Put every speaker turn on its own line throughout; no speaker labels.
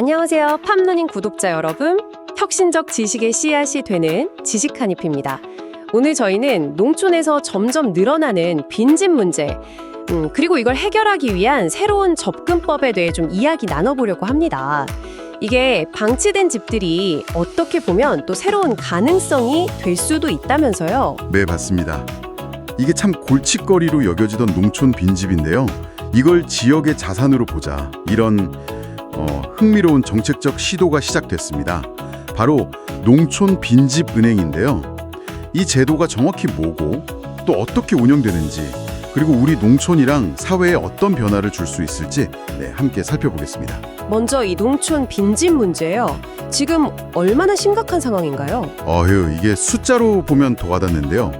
안녕하세요. 팝run닝 구독자 여러분. 혁신적 지식의 씨앗이 되는 지식 한입입니다. 오늘 저희는 농촌에서 점점 늘어나는 빈집 문제, 음, 그리고 이걸 해결하기 위한 새로운 접근법에 대해 좀 이야기 나눠보려고 합니다. 이게 방치된 집들이 어떻게 보면 또 새로운 가능성이 될 수도 있다면서요.
네, 맞습니다. 이게 참 골칫거리로 여겨지던 농촌 빈집인데요. 이걸 지역의 자산으로 보자. 이런 어, 흥미로운 정책적 시도가 시작됐습니다. 바로 농촌 빈집 은행인데요. 이 제도가 정확히 뭐고 또 어떻게 운영되는지 그리고 우리 농촌이랑 사회에 어떤 변화를 줄 수 있을지 네, 함께 살펴보겠습니다.
먼저 이 농촌 빈집 문제요. 지금 얼마나 심각한 상황인가요?
어휴, 이게 숫자로 보면 더 와닿는데요.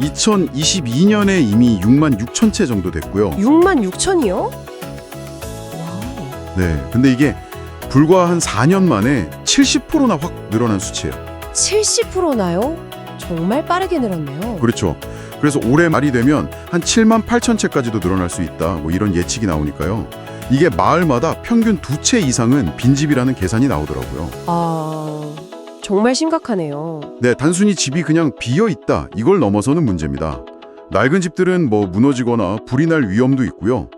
2022년에 이미 6만 6천 채 정도 됐고요.
6만 6천이요?
네, 근데 이게 불과 한 4년 만에 70%나 확 늘어난 수치예요.
70%나요? 정말 빠르게 늘었네요.
그렇죠. 그래서 올해 말이 되면 한 7만 8천 채까지도 늘어날 수 있다. 뭐 이런 예측이 나오니까요. 이게 마을마다 평균 두 채 이상은 빈집이라는 계산이 나오더라고요.
아, 정말 심각하네요.
네, 단순히 집이 그냥 비어 있다. 이걸 넘어서는 문제입니다. 낡은 집들은 뭐 무너지거나 불이 날 위험도 있고요.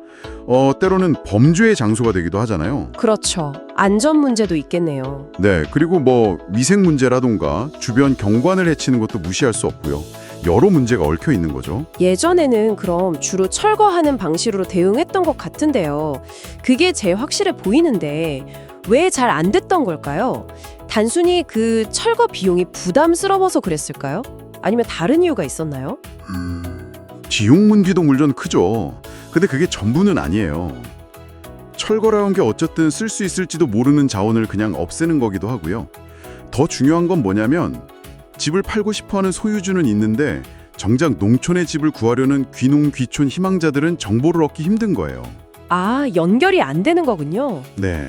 어, 때로는 범죄의 장소가 되기도 하잖아요.
그렇죠. 안전 문제도 있겠네요.
네, 그리고 뭐 위생 문제라던가 주변 경관을 해치는 것도 무시할 수 없고요. 여러 문제가 얽혀 있는 거죠.
예전에는 그럼 주로 철거하는 방식으로 대응했던 것 같은데요. 그게 제일 확실해 보이는데 왜 잘 안 됐던 걸까요? 단순히 그 철거 비용이 부담스러워서 그랬을까요? 아니면 다른 이유가 있었나요?
음, 지옥문기도 물론 크죠. 근데 그게 전부는 아니에요. 철거라는 게 어쨌든 쓸 수 있을지도 모르는 자원을 그냥 없애는 거기도 하고요. 더 중요한 건 뭐냐면 집을 팔고 싶어하는 소유주는 있는데 정작 농촌의 집을 구하려는 귀농 귀촌 희망자들은 정보를 얻기 힘든 거예요.
아, 연결이 안 되는 거군요.
네,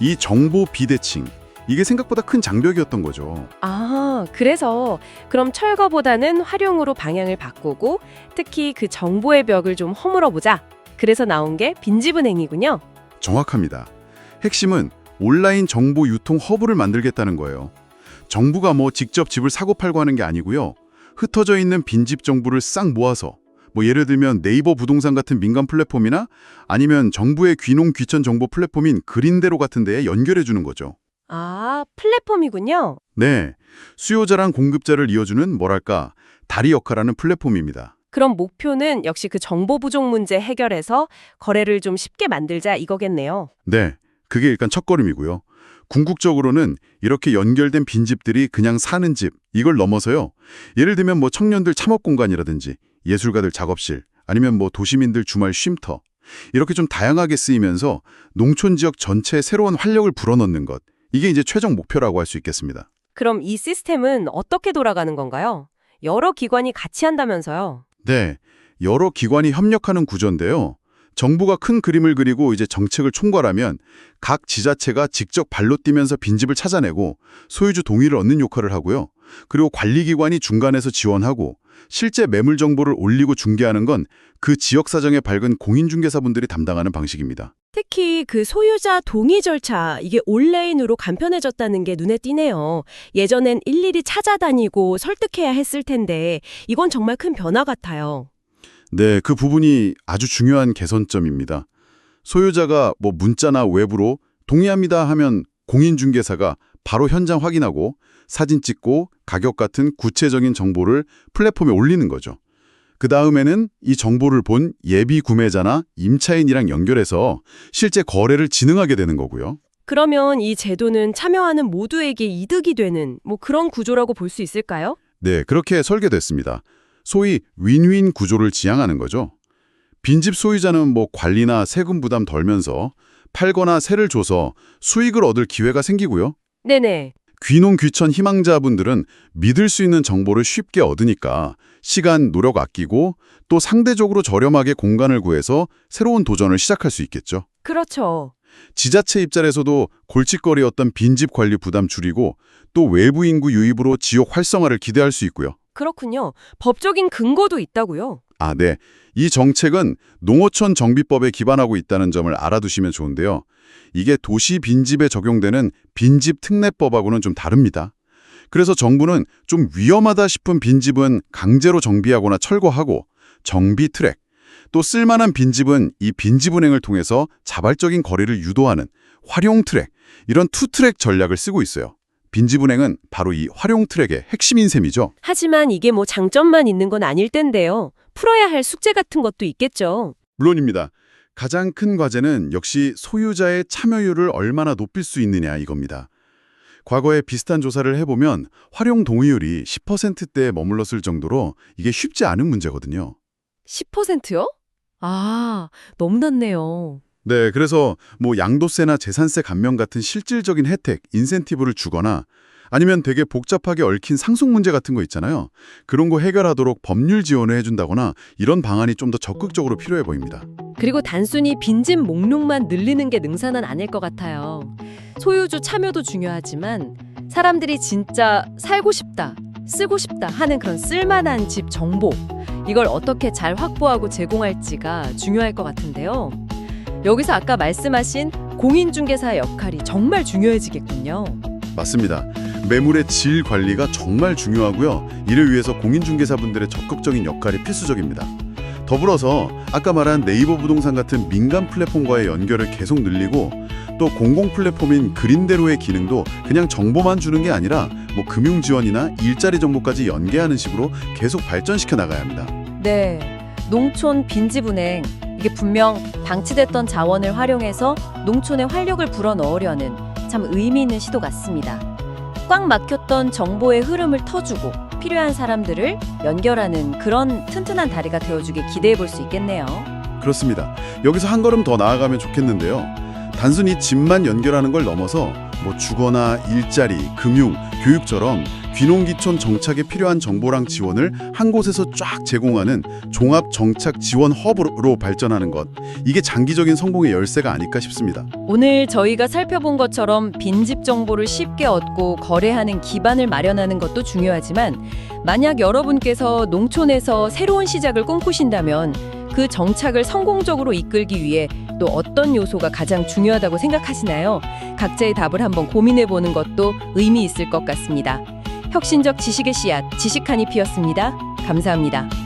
이 정보 비대칭 이게 생각보다 큰 장벽이었던 거죠.
아, 그래서 그럼 철거보다는 활용으로 방향을 바꾸고 특히 그 정보의 벽을 좀 허물어 보자. 그래서 나온 게 빈집은행이군요.
정확합니다. 핵심은 온라인 정보 유통 허브를 만들겠다는 거예요. 정부가 뭐 직접 집을 사고 팔고 하는 게 아니고요. 흩어져 있는 빈집 정보를 싹 모아서 뭐 예를 들면 네이버 부동산 같은 민간 플랫폼이나 아니면 정부의 귀농 귀천 정보 플랫폼인 그린대로 같은 데에 연결해 주는 거죠.
아, 플랫폼이군요.
네. 수요자랑 공급자를 이어주는 뭐랄까 다리 역할하는 플랫폼입니다.
그럼 목표는 역시 그 정보 부족 문제 해결해서 거래를 좀 쉽게 만들자 이거겠네요.
네. 그게 일단 첫걸음이고요. 궁극적으로는 이렇게 연결된 빈집들이 그냥 사는 집, 이걸 넘어서요. 예를 들면 뭐 청년들 참업 공간이라든지 예술가들 작업실, 아니면 뭐 도시민들 주말 쉼터. 이렇게 좀 다양하게 쓰이면서 농촌 지역 전체에 새로운 활력을 불어넣는 것. 이게 이제 최종 목표라고 할 수 있겠습니다.
그럼 이 시스템은 어떻게 돌아가는 건가요? 여러 기관이 같이 한다면서요.
네. 여러 기관이 협력하는 구조인데요. 정부가 큰 그림을 그리고 이제 정책을 총괄하면 각 지자체가 직접 발로 뛰면서 빈집을 찾아내고 소유주 동의를 얻는 역할을 하고요. 그리고 관리기관이 중간에서 지원하고 실제 매물 정보를 올리고 중개하는 건 그 지역 사정에 밝은 공인중개사분들이 담당하는 방식입니다.
특히 그 소유자 동의 절차 이게 온라인으로 간편해졌다는 게 눈에 띄네요. 예전엔 일일이 찾아다니고 설득해야 했을 텐데 이건 정말 큰 변화 같아요.
네, 그 부분이 아주 중요한 개선점입니다. 소유자가 뭐 문자나 외부로 동의합니다 하면 공인중개사가 바로 현장 확인하고 사진 찍고 가격 같은 구체적인 정보를 플랫폼에 올리는 거죠. 그 다음에는 이 정보를 본 예비 구매자나 임차인이랑 연결해서 실제 거래를 진행하게 되는 거고요.
그러면 이 제도는 참여하는 모두에게 이득이 되는 뭐 그런 구조라고 볼 수 있을까요?
네, 그렇게 설계됐습니다. 소위 윈윈 구조를 지향하는 거죠. 빈집 소유자는 뭐 관리나 세금 부담 덜면서 팔거나 세를 줘서 수익을 얻을 기회가 생기고요.
네네.
귀농 귀천 희망자분들은 믿을 수 있는 정보를 쉽게 얻으니까 시간, 노력 아끼고 또 상대적으로 저렴하게 공간을 구해서 새로운 도전을 시작할 수 있겠죠.
그렇죠.
지자체 입장에서도 골칫거리였던 빈집 관리 부담 줄이고 또 외부 인구 유입으로 지역 활성화를 기대할 수 있고요.
그렇군요. 법적인 근거도 있다고요.
아, 네. 이 정책은 농어촌 정비법에 기반하고 있다는 점을 알아두시면 좋은데요. 이게 도시 빈집에 적용되는 빈집 특례법하고는 좀 다릅니다. 그래서 정부는 좀 위험하다 싶은 빈집은 강제로 정비하거나 철거하고 정비 트랙, 또 쓸만한 빈집은 이 빈집 은행을 통해서 자발적인 거래를 유도하는 활용 트랙, 이런 투 트랙 전략을 쓰고 있어요. 빈집은행은 바로 이 활용 트랙의 핵심인 셈이죠.
하지만 이게 뭐 장점만 있는 건 아닐 텐데요. 풀어야 할 숙제 같은 것도 있겠죠.
물론입니다. 가장 큰 과제는 역시 소유자의 참여율을 얼마나 높일 수 있느냐 이겁니다. 과거에 비슷한 조사를 해보면 활용 동의율이 10%대에 머물렀을 정도로 이게 쉽지 않은 문제거든요.
10%요? 아, 너무 낮네요.
네, 그래서 뭐 양도세나 재산세 감면 같은 실질적인 혜택, 인센티브를 주거나 아니면 되게 복잡하게 얽힌 상속 문제 같은 거 있잖아요. 그런 거 해결하도록 법률 지원을 해준다거나 이런 방안이 좀 더 적극적으로 필요해 보입니다.
그리고 단순히 빈집 목록만 늘리는 게 능사는 아닐 것 같아요. 소유주 참여도 중요하지만 사람들이 진짜 살고 싶다, 쓰고 싶다 하는 그런 쓸만한 집 정보 이걸 어떻게 잘 확보하고 제공할지가 중요할 것 같은데요. 여기서 아까 말씀하신 공인중개사의 역할이 정말 중요해지겠군요.
맞습니다. 매물의 질 관리가 정말 중요하고요. 이를 위해서 공인중개사분들의 적극적인 역할이 필수적입니다. 더불어서 아까 말한 네이버 부동산 같은 민간 플랫폼과의 연결을 계속 늘리고 또 공공 플랫폼인 그린대로의 기능도 그냥 정보만 주는 게 아니라 뭐 금융 지원이나 일자리 정보까지 연계하는 식으로 계속 발전시켜 나가야 합니다.
네, 농촌 빈집은행 이게 분명 방치됐던 자원을 활용해서 농촌에 활력을 불어넣으려는 참 의미 있는 시도 같습니다. 꽉 막혔던 정보의 흐름을 터주고 필요한 사람들을 연결하는 그런 튼튼한 다리가 되어주길 기대해 볼 수 있겠네요.
그렇습니다. 여기서 한 걸음 더 나아가면 좋겠는데요. 단순히 집만 연결하는 걸 넘어서 뭐 주거나 일자리, 금융, 교육처럼 귀농귀촌 정착에 필요한 정보랑 지원을 한 곳에서 쫙 제공하는 종합 정착 지원 허브로 발전하는 것. 이게 장기적인 성공의 열쇠가 아닐까 싶습니다.
오늘 저희가 살펴본 것처럼 빈집 정보를 쉽게 얻고 거래하는 기반을 마련하는 것도 중요하지만 만약 여러분께서 농촌에서 새로운 시작을 꿈꾸신다면 그 정착을 성공적으로 이끌기 위해 또 어떤 요소가 가장 중요하다고 생각하시나요? 각자의 답을 한번 고민해 보는 것도 의미 있을 것 같습니다. 혁신적 지식의 씨앗 지식한이 피었습니다. 감사합니다.